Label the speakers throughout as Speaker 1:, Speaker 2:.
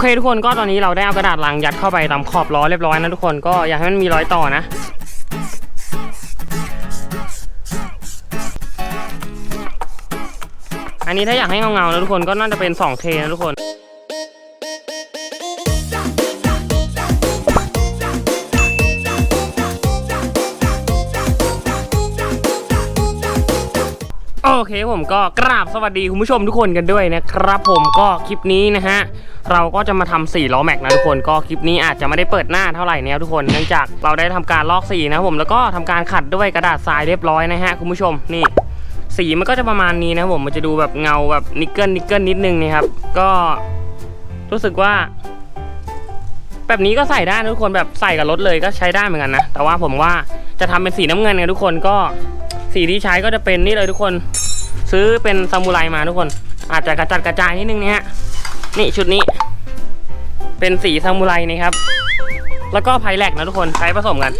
Speaker 1: เคทุกคนก็ตอนนี้เราได้เอากระดาษลังยัดเข้าไปตามขอบล้อเรียบร้อยนะทุกคนก็อยากให้มันมีรอยต่อนะอันนี้ถ้าอยากให้เงาๆนะทุกคนก็น่าจะเป็น 2K นะทุกคน อเคผมก็กราบสวัสดีคุณผู้ชมทุกคนกันด้วยนะครับผมก็คลิปนี้นะฮะเราก็จะมาทำสีล้อแม็กนะทุกคนก็คลิปนี้อาจจะไม่ได้เปิดหน้าเท่าไหร่นี่ยทุกคนเนื่องจากเราได้ทำการลอกสีนะผมแล้วก็ทำการขัดด้วยกระดาษทรายเรียบร้อยนะฮะคุณผู้ชมนี่สีมันก็จะประมาณนี้นะผมมันจะดูแบบเงาแบบนิกเกิลนิกเกิลนิดนึงนี่ครับก็รู้สึกว่า แบบนี้ก็ใส่ได้ทุกคนแบบใส่กับรถเลยก็ใช้ได้เหมือนกันนะแต่ว่าผมว่าจะทำเป็นสีน้ำเงินกันทุกคนก็ สีที่ใช้ก็จะเป็นนี่เลยทุกคน ซื้อเป็นซามูไรมาทุกคน อาจจะกระจัดกระจายนิดนึงนะฮะนี่ชุดนี้ เป็นสีซามูไรนี่ครับ แล้วก็ไพแลกนะทุกคนใช้ผสมกัน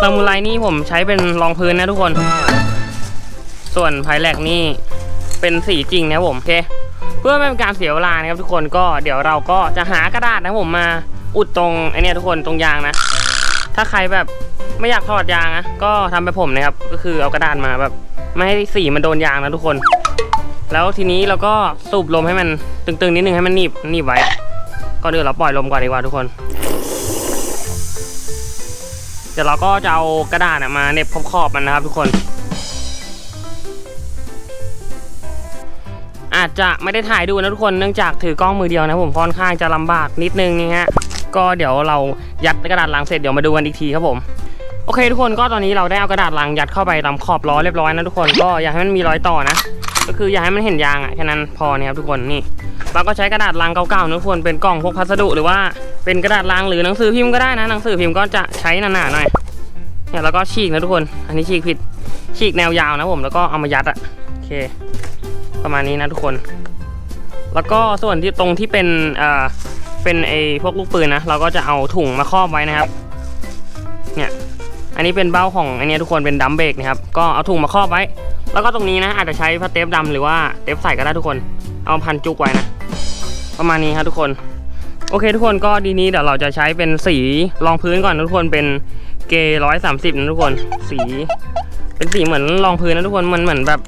Speaker 1: ซามูไรนี่ผมใช้เป็นรองพื้นนะทุกคน ส่วนไพแลกนี่เป็นสีจริงนะผมโอเคเพื่อไม่เป็นการเสียเวลานะครับทุกคนก็เดี๋ยวเราก็จะหากระดาษนะผมมาอุดตรงไอเนี้ยทุกคนตรงยางนะ ถ้าใครแบบ ไม่อยากถอดยางนะก็ทำแบบผมนะครับ ก็คือเอากระดาษมาแบบ ไม่ให้สีมันโดนยางนะทุกคน แล้วทีนี้เราก็สูบลมให้มันตึงๆนิดนึงให้มันหนีบหนีบไว้ก็เดี๋ยวเราปล่อยลมก่อนดีกว่าทุกคน เดี๋ยวเราก็จะเอากระดาษมาเน็บขอบๆมันนะครับทุกคน อาจจะไม่ได้ถ่ายดูนะทุกคนเนื่องจากถือกล้องมือเดียวนะผมค่อนข้างจะลำบากนิดนึงนี่ฮะก็เดี๋ยวเรายัดกระดาษลังเสร็จเดี๋ยวมาดูกันอีกทีครับผม โอเคทุกคนก็ตอนนี้เราได้เอากระดาษลังยัดเข้าไปตามขอบล้อเรียบร้อยนะทุกคนก็อยากให้มันมีรอยต่อนะ ก็คืออยากให้มันเห็นยางอะแค่นั้นพอเนี่ยครับทุกคนนี่เราก็ใช้กระดาษลังเก่าๆนะทุกคนเป็นกล่องพวกพัสดุหรือว่าเป็นกระดาษลังหรือหนังสือพิมพ์ก็ได้นะหนังสือพิมพ์ก็จะใช้หนาๆหน่อยเนี่ยแล้วก็ฉีกนะทุกคน อันนี้ฉีกผิดฉีกแนวยาวนะผมแล้วก็เอามายัดอะโอเค ประมาณนี้นะทุกคน แล้วก็ส่วนที่ตรงที่เป็นเอ่อเป็นไอพวกลูกปืนนะเราก็จะเอาถุงมาครอบไว้นะครับ เนี่ย อันนี้เป็นเบ้าของอันนี้ทุกคนเป็นดัมเบรกนะครับ ก็เอาถุงมาครอบไว้ แล้วก็ตรงนี้นะอาจจะใช้พลาสเทปดำหรือว่าเทปใสก็ได้ทุกคน เอาพันจุกไว้นะ ประมาณนี้ครับทุกคน โอเคทุกคนก็ดีนี้เดี๋ยวเราจะใช้เป็นสีรองพื้นก่อนทุกคนเป็นเกร้อยสามสิบนะทุกคน สี เป็นสีเหมือนรองพื้นนะทุกคน มันเหมือนแบบ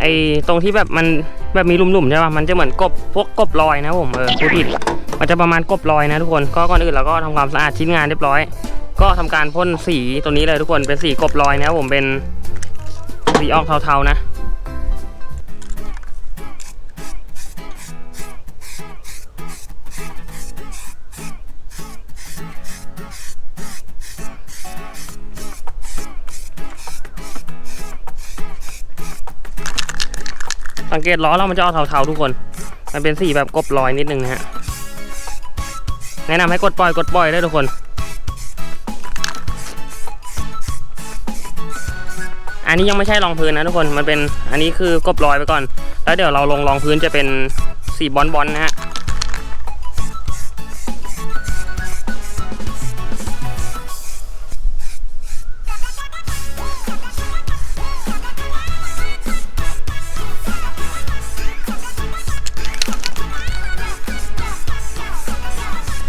Speaker 1: ไอ้ตรงที่แบบมันแบบมีหลุมๆใช่ป่ะ มันจะเหมือนกบพวกกบลอยนะผมเออพูดผิด มันจะประมาณกบลอยนะทุกคน ก็ก่อนอื่นเราก็ทำความสะอาดชิ้นงานเรียบร้อย ก็ทำการพ่นสีตัวนี้เลยทุกคนเป็นสีกบลอยนะครับผมเป็นสีออกเทาๆนะสังเกตล้อเรามันจะออกเทาๆทุกคน มันเป็นสีแบบกบลอยนิดนึงนะฮะ แนะนำให้กดปล่อยกดปล่อยได้ทุกคน อันนี้ยังไม่ใช่รองพื้นนะทุกคนมันเป็นอันนี้คือกบลอยไปก่อน แล้วเดี๋ยวเราลงรองพื้นจะเป็นสีบอลบอลนะฮะ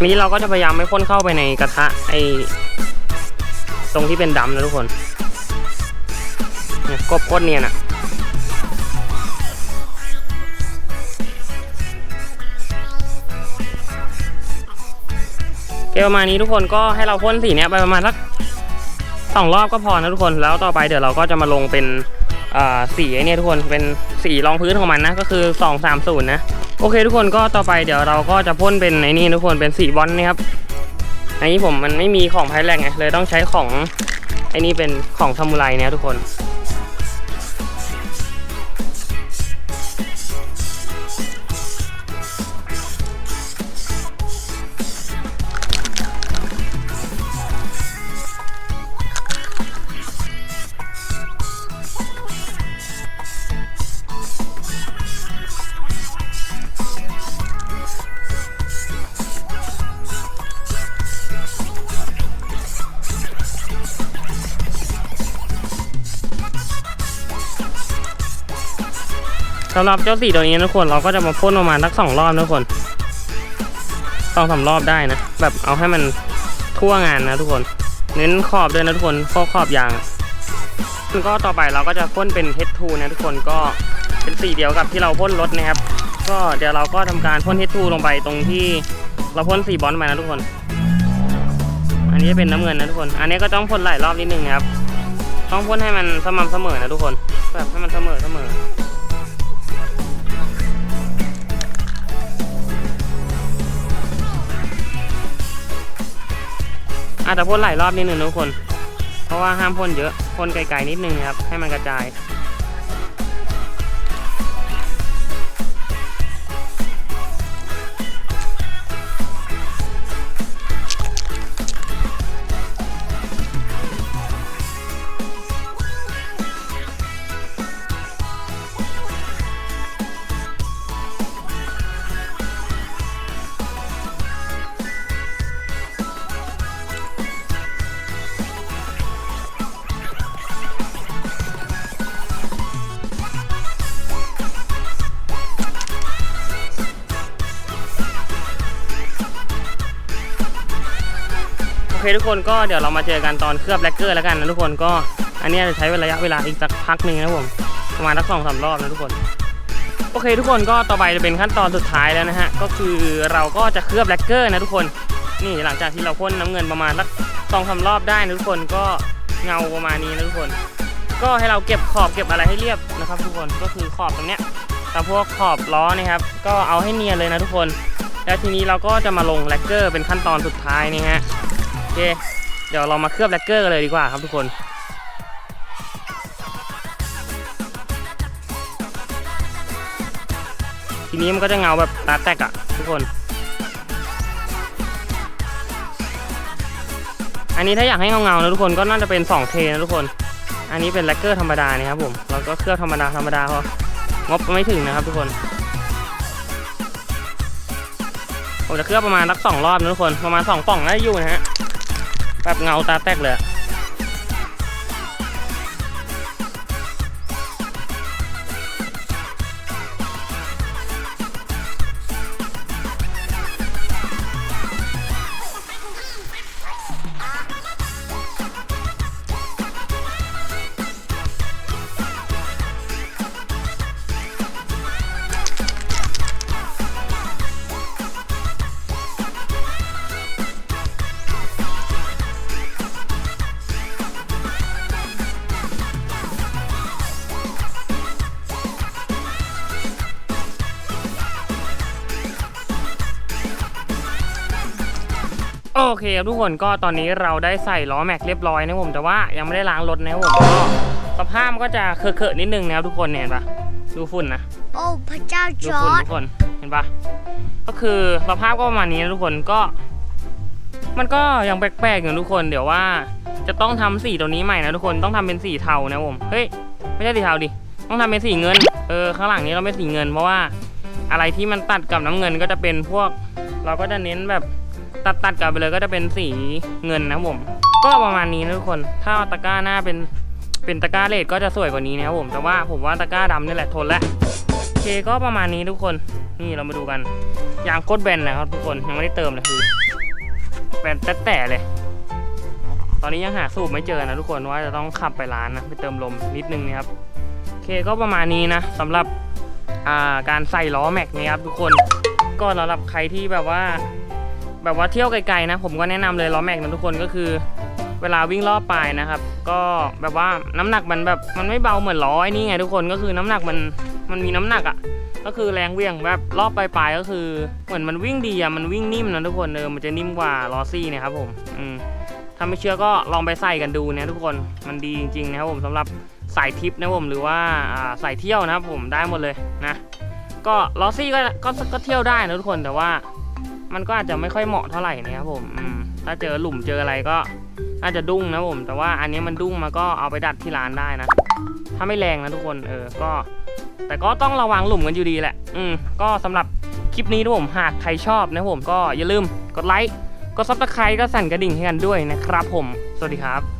Speaker 1: นี้เราก็จะพยายามไม่พ่นเข้าไปในกระทะไอตรงที่เป็นดำนะทุกคน กบก้นเนี่ยนะโอเคประมาณนี้ทุกคนก็ให้เราพ่นสีเนี้ยไปประมาณสักสองรอบก็พอนะทุกคนแล้วต่อไปเดี๋ยวเราก็จะมาลงเป็นสีเนี่ยทุกคนเป็นสีรองพื้นของมันนะก็คือ 230 นะ โอเคทุกคนก็ต่อไปเดี๋ยวเราก็จะพ่นเป็นไอ้นี่ทุกคนเป็นสีบอลนี่ครับอันนี้ผมมันไม่มีของไพแรงไงเลยต้องใช้ของไอ้นี่เป็นของซามูไรเนี่ยทุกคนำหรับเจ้าสีตัวนี้นะทุกคนเราก็จะมาพ่นประมาณสักสองรอบนะทุกคนสองสามรอบได้นะแบบเอาให้มันทั่วงานนะทุกคนเน้นขอบด้วยนะทุกคนพวกขอบยางก็ต่อไปเราก็จะพ่นเป็น H2 นะทุกคนก็เป็นสีเดียวกับที่เราพ่นรถนะครับ ก็เดี๋ยวเราก็ทำการพ่น H2 ลงไปตรงที่เราพ่นสีบอลไปนะทุกคน อันนี้เป็นน้ำเงินนะทุกคน อันนี้ก็ต้องพ่นหลายรอบนิดนึงนะครับ ต้องพ่นให้มันสม่ำเสมอนะทุกคนแบบให้มันเสมอเสมอ อาจจะพ่นหลายรอบนิดนึงทุกคน เพราะว่าห้ามพ่นเยอะพ่นไกลๆนิดนึงครับ ให้มันกระจาย เคทุกคนก็เดี๋ยวเรามาเจอกันตอนเคลือบแลกเกอร์แล้วกันนะทุกคนก็อันนี้จะใช้ระยะเวลาอีกสักพักหนึ่งนะผมประมาณสักสองสามรอบนะทุกคนโอเคทุกคนก็ต่อไปจะเป็นขั้นตอนสุดท้ายแล้วนะฮะก็คือเราก็จะเคลือบแลกเกอร์นะทุกคนนี่หลังจากที่เราพ่นน้ำเงินประมาณสักสองสามรอบได้นะทุกคนก็เงาประมาณนี้นะทุกคน ก็ให้เราเก็บขอบเก็บอะไรให้เรียบนะครับ ทุกคนก็คือขอบตรงเนี้ยแต่พวกขอบล้อนะครับ ก็เอาให้เนียนเลยนะทุกคน แล้วทีนี้เราก็จะมาลงแลกเกอร์เป็นขั้นตอนสุดท้ายนี่ฮะ เค เดี๋ยวเรามาเคลือบแลกเกอร์กันเลยดีกว่าครับทุกคนทีนี้มันก็จะเงาแบบตาแตกอะทุกคน อันนี้ถ้าอยากให้เงาๆนะทุกคนก็น่าจะเป็น 2K นะทุกคน อันนี้เป็นแลกเกอร์ธรรมดานี่ครับผมเราก็เคลือบธรรมดาธรรมดาเพราะงบไม่ถึงนะครับทุกคน ผมจะเคลือบประมาณสักสองรอบนะทุกคน ประมาณสองป่องน่าจะอยู่นะฮะ แบบเงาตาแตกเลย โอเคครับทุกคนก็ตอนนี้เราได้ใส่ล้อแม็กเรียบร้อยนะผมแต่ว่ายังไม่ได้ล้างรถนะครับผมก็สภาพมันก็จะเคอะๆนิดนึงนะครับทุกคนเนี่ยเห็นปะดูฝุ่นนะ
Speaker 2: โอ้พระเจ้า
Speaker 1: ดู
Speaker 2: จอ
Speaker 1: ฝุ่น
Speaker 2: ร์ด
Speaker 1: ทุกคนเห็นปะก็คือสภาพก็ประมาณนี้นะทุกคนก็ มันก็ยังแปลกๆอยู่ทุกคนเดี๋ยวว่า จะต้องทำสีตัวนี้ใหม่นะทุกคนต้องทำเป็นสีเทานะผมเฮ้ยไม่ใช่สีเทาดิต้องทำเป็นสีเงินเออข้างหลังนี้เราเป็นสีเงินเพราะว่า อะไรที่มันตัดกับน้ำเงินก็จะเป็นพวก เราก็จะเน้นแบบ ตัดตัดกลับไปเลยก็จะเป็นสีเงินนะผม ก็ประมาณนี้นะทุกคน ถ้าตะกร้าหน้าเป็นเป็นตะกร้าเลดก็จะสวยกว่านี้นะครับผม แต่ว่าผมว่าตะกร้าดำนี่แหละทนแล้วโอเคก็ประมาณนี้ทุกคน นี่เรามาดูกันยางโคตรแบนนะครับทุกคน ยังไม่ได้เติมเลยคือแบนแต่แต่เลย ตอนนี้ยังหาสูบไม่เจอนะทุกคนว่าจะต้องขับไปร้านนะไปเติมลมนิดนึงนะครับ โอเคก็ประมาณนี้นะสำหรับาการใส่ล้อแม็กนะครับทุกคน ก็สำหรับใครที่แบบว่า แบบว่าเที่ยวไกลๆนะ ผมก็แนะนำเลยล้อแม็กนะทุกคนก็คือ เวลาวิ่งรอบปลายนะครับ ก็แบบว่าน้ำหนักมันแบบมันไม่เบาเหมือนล้อไอ้นี่ไงทุกคนก็คือน้ำหนักมันมันมีน้ำหนักอะ่ะก็คือแรงเวี่ยงแบบรอบปลายๆก็คือเหมือนมันวิ่งดีอะ่ะมันวิ่งนิ่มนะทุกคนเออมันจะนิ่มกว่าล้อซี่เนะครับผมอืมถ้าไม่เชื่อก็ลองไปใส่กันดูนะทุกคนมันดีจริงๆนะครับผมสำหรับสายทริปนะผมหรือว่าสายเที่ยวนะครับผมได้หมดเลยนะ ก็ล้อซี่ก็ก็ก็เที่ยวได้นะทุกคนแต่ว่า มันก็อาจจะไม่ค่อยเหมาะเท่าไหร่นะครับผมถ้าเจอหลุมเจออะไรก็น่าจะดุ้งนะผม แต่ว่าอันนี้มันดุ้งมาก็เอาไปดัดที่ร้านได้นะ ถ้าไม่แรงนะทุกคนเออก็ แต่ก็ต้องระวังหลุมกันอยู่ดีแหละ อืมก็สำหรับคลิปนี้นะผมหากใครชอบนะผมก็อย่าลืมกดไลค์กดซับสไครต์ก็สั่นกระดิ่งให้กันด้วยนะครับผม สวัสดีครับ